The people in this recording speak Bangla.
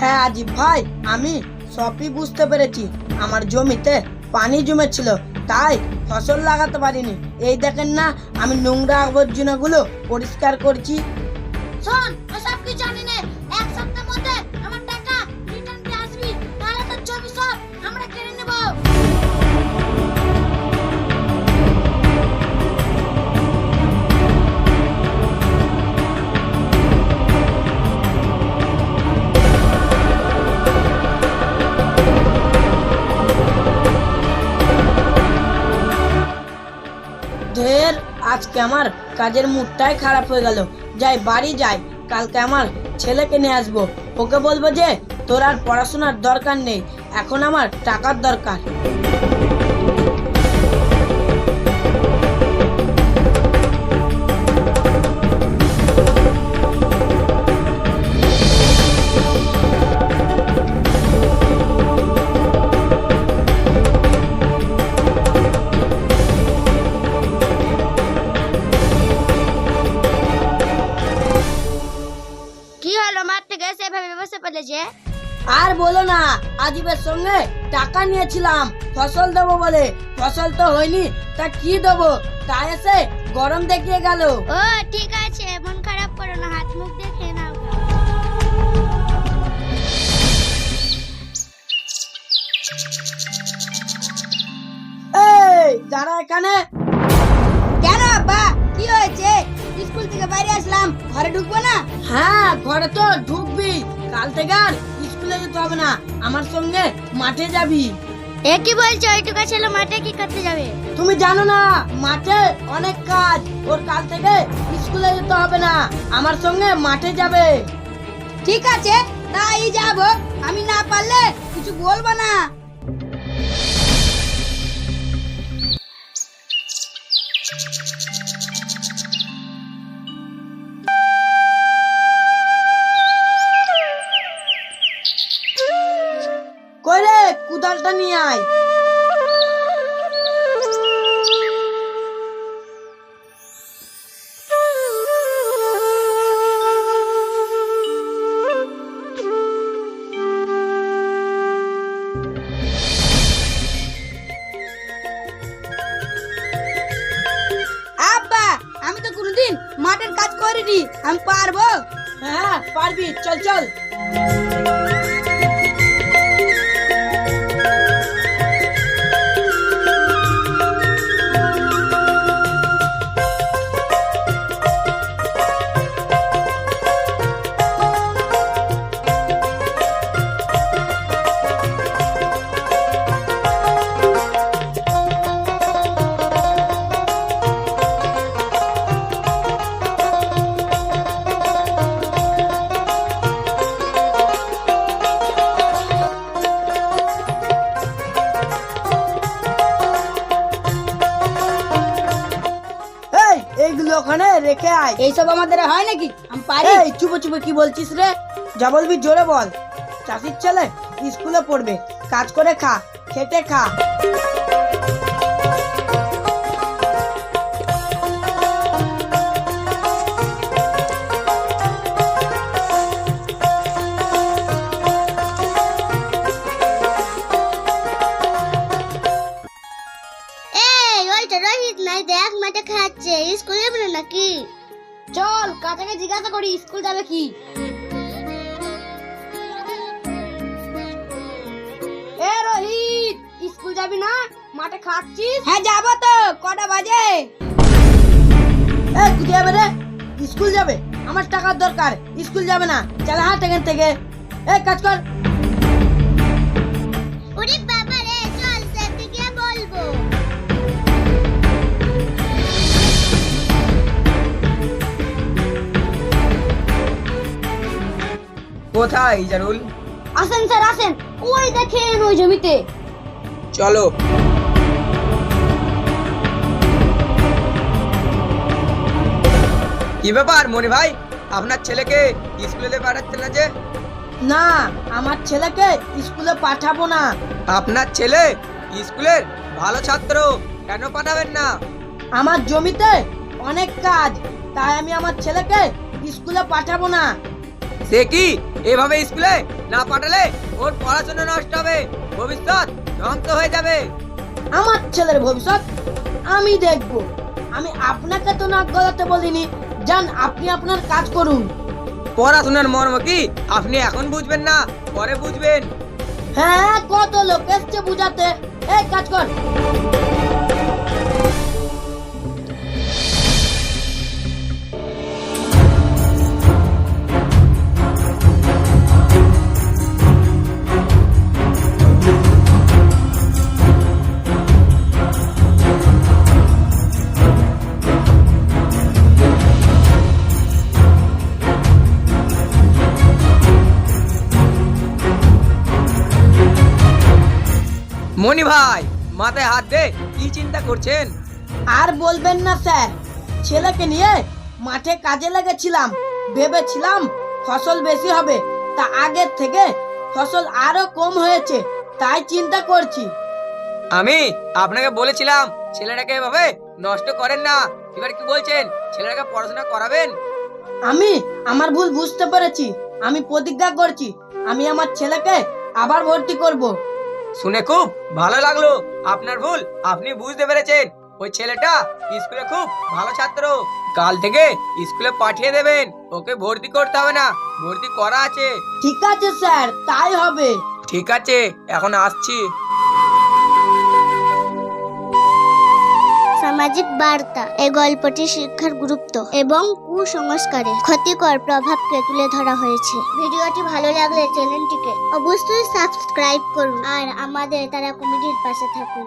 হ্যাঁ আজিব ভাই, আমি সবই বুঝতে পেরেছি। আমার জমিতে পানি জমেছিল, তাই ফসল লাগাতে পারিনি। এই দেখেন না, আমি নোংরা আবর্জনাগুলো পরিষ্কার করছি। শোন সব কিছু আজকে আমার কাজের মুডটাই খারাপ হয়ে গেল। যাই, বাড়ি যাই। কালকে আমার ছেলেকে নিয়ে আসব। ওকে বলব যে, তোর আর পড়াশোনার দরকার নেই। এখন আমার টাকার দরকার। কি হলো থেকে এসে এভাবে বসে পড়েছে আর বলো না আজিবের সঙ্গে টাকা নিয়েছিলাম। ফসল দেবো বলে। ফসল তো হয়নি তা কি দেবো? তা এসে গরম দেখিয়ে গেল। ও ঠিক আছে মন খারাপ করো না হাত মুখ দেখে নাও। এই যারা এখানে আসলাম ঘরে ঢুকবো না? হ্যাঁ ঘরে তো ঢুকবি। কাল থেকে আর স্কুলে যেতে হবে না। আমার সঙ্গে মাঠে যাবি। এ কি বলছো? ওইটুকা ছেলে মাঠে কি করতে যাবে? তুমি জানো না মাঠে অনেক কাজ। ওর কাল থেকে স্কুলে যেতে হবে না। আমার সঙ্গে মাঠে যাবে। ঠিক আছে তাই যাব। আমি না পারলে কিছু বলব না। কুদালটা নিয়ে আয়। আমি তো কোনোদিন মাঠের কাজ করিনি আমি পারব? হ্যাঁ পারবি চল চল। রেখে আয়। এইসব আমাদের হয় নাকি? আমি পারি। এই চুপে চুপে কি বলছিস রে? যা বলবি জোরে বল। চাষির ছেলে স্কুলে পড়বে। কাজ করে খা খেটে খা। নাকি? চল কাকাকে জিজ্ঞাসা করি স্কুল যাবে কি? এ রোহিত স্কুল যাবি না? মাঠে খাচ্ছিস? হ্যাঁ যাব তো কটা বাজে? এই কোথায় যাবে রে? স্কুল যাবে আমার টাকার দরকার স্কুল যাবে না চল হাট এখান থেকে। এই কাজ কর। ওরে কোথায় ইজারুল আসেন স্যার আসেন। ওই দেখেন ওই জমিতে। চলো। কি ব্যাপার মনি ভাই? আপনার ছেলেকে স্কুলে পাঠাচ্ছেন না যে? না আমার ছেলেকে স্কুলে পাঠাবো না। আপনার ছেলে স্কুলের ভালো ছাত্র কেন পাঠাবেন না? আমার জমিতে অনেক কাজ তাই আমি আমার ছেলেকে স্কুলে পাঠাবো না। সে কি? এভাবে স্কুলে না পাঠালে ওর পড়াশোনা নষ্ট হবে ভবিষ্যৎ ধ্বংস হয়ে যাবে। আমার ছেলের ভবিষ্যৎ আমি দেখব। আমি আপনাকে তো নাক গলাতে বলিনি। যান আপনি আপনার কাজ করুন। পড়াশোনার মর্ম কি? আপনি এখন বুঝবেন না পরে বুঝবেন। হ্যাঁ কত লোক এসছে বুঝাতে। এই কাজ কর। ভাই মাথায় হাত দে কি চিন্তা করছেন? আর বলবেন না স্যার। ছেলেকে নিয়ে মাঠে কাজে লেগেছিলাম ভেবেছিলাম ফসল বেশি হবে তা আগের থেকে ফসল আরও কম হয়েছে তাই চিন্তা করছি। আমি আপনাকে বলেছিলাম ছেলেটাকে এভাবে নষ্ট করেন না। এবার কি বলছেন? ছেলেটাকে পড়াশোনা করাবেন? আমি আমার ভুল বুঝতে পেরেছি আমি প্রতিজ্ঞা করছি আমি আমার ছেলেকে আবার ভর্তি করব। শুনে খুব ভালো লাগল। আপনার ভুল আপনি বুঝতে পেরেছেন। ওই ছেলেটা স্কুলে খুব ভালো ছাত্র। কাল থেকে স্কুলে পাঠিয়ে দেবেন। ওকে ভর্তি করতে হবে না। ভর্তি করা আছে। ঠিক আছে স্যার। তাই হবে। ঠিক আছে এখন আসছি। সামাজিক বার্তা এই গল্পটি শিক্ষার গুরুত্ব এবং কুসংস্কারের ক্ষতিকর প্রভাবকে তুলে ধরা হয়েছে। ভিডিওটি ভালো লাগলে চ্যানেলটিকে অবশ্যই সাবস্ক্রাইব করুন আর আমাদের তারা কমিটির পাশে থাকুন।